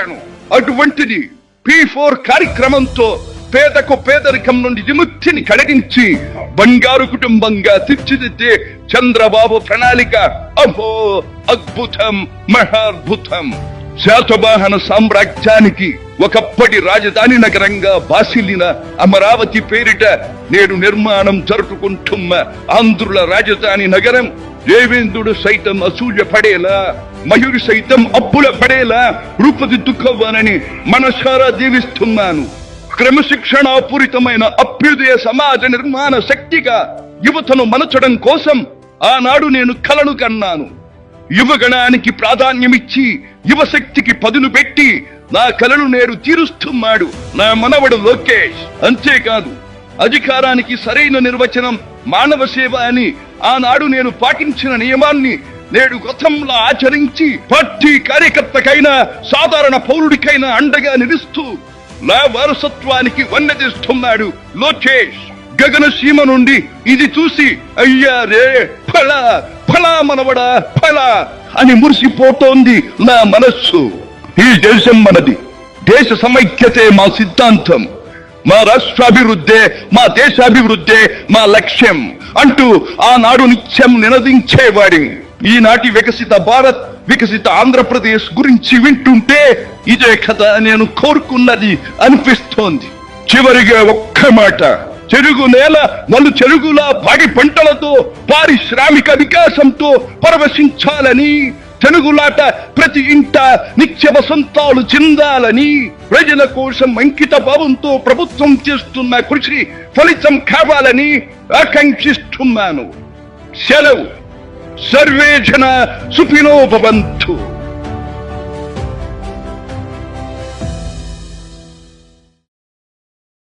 చేశాను అటువంటిది P four కార్యక్రమంతో పేదకు పేదరికం నుండి విముక్తిని కడగించి బంగారు కుటుంబంగా తీర్చిదిద్దే చంద్రబాబు ప్రణాళిక. అహో అద్భుతం మహాద్భుతం. శాతవాహన సామ్రాజ్యానికి ఒకప్పటి రాజధాని నగరంగా బాసిల్లిన అమరావతి పేరిట నేడు నిర్మాణం జరుపుకుంటున్న ఆంధ్రుల రాజధాని నగరం దేవేంద్రుడు సైతం అసూయ పడేలా మయూరి సైతం అప్పుల పడేలా రూపుదిద్దుకోవాలని మనసారా దీవిస్తున్నాను క్రమశిక్షణాపూరితమైన అభ్యుదయ సమాజ నిర్మాణ శక్తిగా యువతను మలచడం కోసం ఆనాడు నేను కలను కన్నాను. యువగణానికి ప్రాధాన్యమిచ్చి యువశక్తికి పదును పెట్టి నా కలను నేడు తీరుస్తున్నాడు నా మనవడు లోకేష్. అంతేకాదు అధికారానికి సరైన నిర్వచనం మానవ సేవ అని ఆనాడు నేను పాటించిన నియమాన్ని నేడు గతంలో ఆచరించి పార్టీ కార్యకర్తకైనా సాధారణ పౌరుడికైనా అండగా నిలుస్తూ నా వారసత్వానికి వన్నదిస్తున్నాడు లోకేష్. గగన సీమ నుండి ఇది చూసి అయ్యా రే ఫల ఫలా మనవడా ఫల అని మురిసిపోతోంది నా మనస్సు. ఈ దేశం మనది. దేశ సమైక్యతే మా సిద్ధాంతం. మా రాష్ట్రాభివృద్ధే మా దేశాభివృద్ధే మా లక్ష్యం అంటూ ఆనాడు నిత్యం నినదించేవాడిని ఈనాటి వికసిత భారత్ వికసిత ఆంధ్రప్రదేశ్ గురించి వింటుంటే ఇదే కథ నేను కోరుకున్నది అనిపిస్తోంది. చివరిగా ఒక్క మాట. చెరుగు నేల నలు చెరుగుల పాడి పంటలతో పారిశ్రామిక వికాసంతో పరవశించాలని తెలుగులాట ప్రతి ఇంట నిత్య వసంతాలు చెందాలని ప్రజల కోసం అంకిత భావంతో ప్రభుత్వం చేస్తున్న కృషి ఫలితం కావాలని ఆకాంక్షిస్తున్నాను. సెలవు. ಸರ್ವೇ ಜನ ಸುಖಿನೋಪವಂತು